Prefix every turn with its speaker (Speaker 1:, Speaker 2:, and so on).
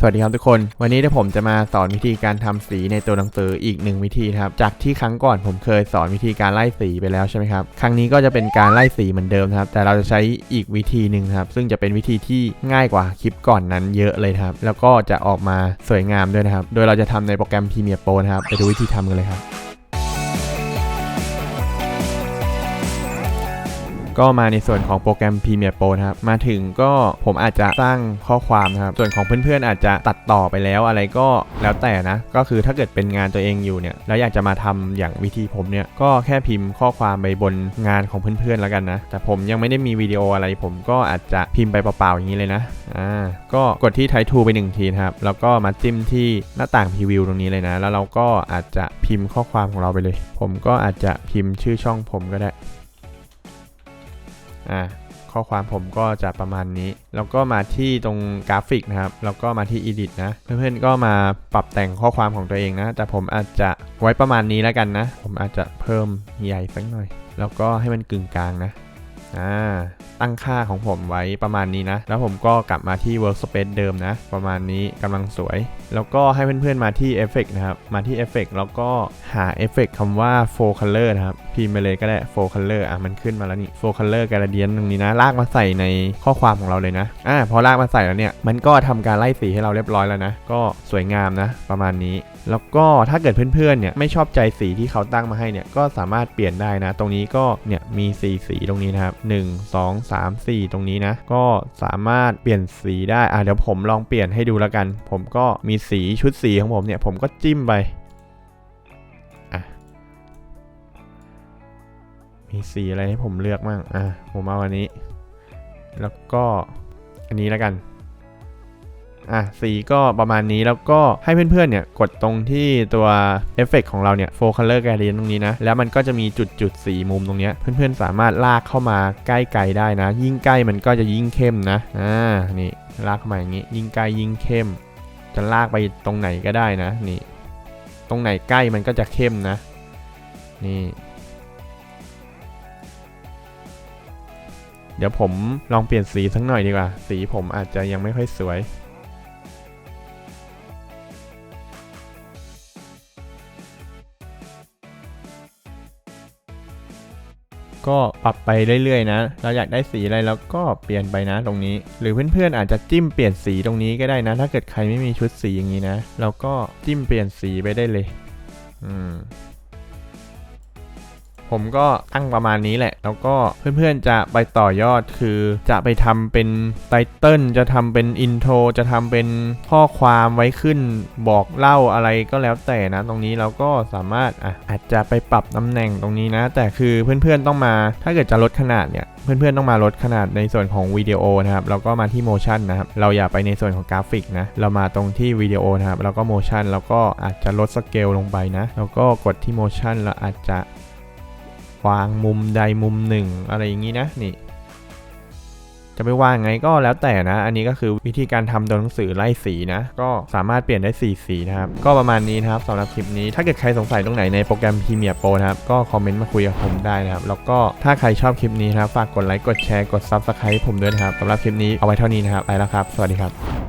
Speaker 1: สวัสดีครับทุกคน วันนี้เดี๋ยวผมจะมาสอนวิธีการทำสีในตัวหนังสืออีกหนึ่งวิธีครับ จากที่ครั้งก่อนผมเคยสอนวิธีการไล่สีไปแล้วใช่ไหมครับ ครั้งนี้ก็จะเป็นการไล่สีเหมือนเดิมครับ แต่เราจะใช้อีกวิธีหนึ่งครับ ซึ่งจะเป็นวิธีที่ง่ายกว่าคลิปก่อนนั้นเยอะเลยครับ แล้วก็จะออกมาสวยงามด้วยนะครับ โดยเราจะทำในโปรแกรม Premiere Pro นะครับ ไปดูวิธีทำกันเลยครับ ก็มาในส่วนของโปรแกรม Premiere Pro นะครับ มาถึงก็ผมอาจจะสร้างข้อความนะครับ ส่วนของเพื่อนๆ อาจจะตัดต่อไปแล้วอะไรก็แล้วแต่นะ ก็คือถ้าเกิดเป็นงานตัวเองอยู่เนี่ย แล้วอยากจะมาทำอย่างวิธีผมเนี่ย ก็แค่พิมพ์ข้อความไปบนงานของเพื่อนๆ แล้วกันนะ แต่ผมยังไม่ได้มีวิดีโออะไร ผมก็อาจจะพิมพ์ไปเปล่าๆ อย่างนี้เลยนะ อ่า ก็กดที่ไททูไปหนึ่งทีนะครับ แล้วก็มาจิ้มที่หน้าต่างพรีวิวตรงนี้เลยนะ แล้วเราก็อาจจะพิมพ์ข้อความของเราไปเลย ผมก็อาจจะพิมพ์ชื่อช่องผมก็ได้ อ่าข้อความผมก็จะประมาณนี้ แล้วก็มาที่ตรงกราฟิกนะครับ แล้วก็มาที่ edit นะ เพื่อนๆก็มาปรับแต่งข้อความของตัวเองนะ แต่ผมอาจจะไว้ประมาณนี้แล้วกันนะ ผมอาจจะเพิ่มใหญ่สักหน่อย แล้วก็ให้มันกึ่งกลางนะ อ่า ตั้งค่าของผมไว้ประมาณนี้นะ แล้วผมก็กลับมาที่ workspace เดิมนะ ประมาณนี้กำลังสวย แล้วก็ให้เพื่อนๆมาที่ Effect นะครับ มาที่ Effect แล้วก็หา Effect คำว่า Full Color นะครับพิมพ์ไปเลยก็ได้ Full Color อะมันขึ้นมาแล้วนี่ Full Color Gradient ตรงนี้นะ ลากมาใส่ในข้อความของเราเลยนะ อ่าพอลากมาใส่แล้วเนี่ย มันก็ทำการไล่สีให้เราเรียบร้อยแล้วนะ ก็สวยงามนะ ประมาณนี้ แล้วก็ถ้าเกิดเพื่อนๆเนี่ยไม่ชอบใจสีที่เขาตั้งมาให้เนี่ยก็สามารถเปลี่ยนได้นะ ตรงนี้ก็เนี่ยมีสีสีตรงนี้นะครับ1 2 3 4 ตรงนี้นะ ก็สามารถเปลี่ยนสีได้ อะเดี๋ยวผมลองเปลี่ยนให้ดูแล้วกัน ผมก็มีสีชุดสีของผมเนี่ย ผมก็จิ้มไปมีสีอะไรให้ผมเลือกมั่งอะผมเอาอันนี้ แล้วก็อันนี้แล้วกัน อะสีก็ประมาณนี้แล้วก็ให้เพื่อนๆเนี่ยกดตรงที่ตัวเอฟเฟกของเราเนี่ย full color gradient ตรงนี้นะ แล้วมันก็จะมีจุดจุดสีมุมตรงเนี้ยเพื่อนๆสามารถลากเข้ามาใกล้ไกลได้นะ ยิ่งใกล้มันก็จะยิ่งเข้มนะอ่านี่ลากเข้ามาอย่างนี้ ยิ่งใกล้ยิ่งเข้ม จะลากไปตรงไหนก็ได้นะนี่ ตรงไหนใกล้มันก็จะเข้มนะ นี่เดี๋ยวผมลองเปลี่ยนสีสักหน่อยดีกว่า สีผมอาจจะยังไม่ค่อยสวย ก็ปรับไปเรื่อยๆนะ เราอยากได้สีอะไรแล้วก็เปลี่ยนไปนะตรงนี้ หรือเพื่อนๆอาจจะจิ้มเปลี่ยนสีตรงนี้ก็ได้นะ ถ้าเกิดใครไม่มีชุดสีอย่างนี้นะ เราก็จิ้มเปลี่ยนสีไปได้เลย อืม ผมก็ตั้งประมาณนี้แหละ แล้วก็เพื่อนๆจะไปต่อยอดคือจะไปทำเป็นไตเติลจะทำเป็นอินโทรจะทำเป็นข้อความไว้ขึ้นบอกเล่าอะไรก็แล้วแต่นะ ตรงนี้เราก็สามารถอะอาจจะไปปรับตำแหน่งตรงนี้นะ แต่คือเพื่อนๆต้องมา ถ้าเกิดจะลดขนาดเนี่ยเพื่อนๆต้องมาลดขนาดในส่วนของวิดีโอนะครับแล้วก็มาที่โมชันนะครับเราอย่าไปในส่วนของกราฟิกนะเรามาตรงที่วิดีโอนะครับแล้วก็โมชันแล้วก็อาจจะลดสเกลลงไปนะแล้วก็กดที่โมชันแล้วอาจจะ วางมุมใดมุมหนึ่งอะไรอย่างนี้นะนี่ จะไปวางไงก็แล้วแต่นะ อันนี้ก็คือวิธีการทำตัวหนังสือไล่สีนะ ก็สามารถเปลี่ยนได้ 4 สีนะครับ ก็ประมาณนี้นะครับสำหรับคลิปนี้ ถ้าเกิดใครสงสัยตรงไหนในโปรแกรม Premiere Pro นะครับ ก็คอมเมนต์มาคุยกับผมได้นะครับ แล้วก็ถ้าใครชอบคลิปนี้นะครับ ฝากกดไลค์ กดแชร์ กด Subscribe ผมด้วยนะครับสำหรับคลิปนี้เอาไว้เท่านี้นะครับ ไปแล้วครับ สวัสดีครับ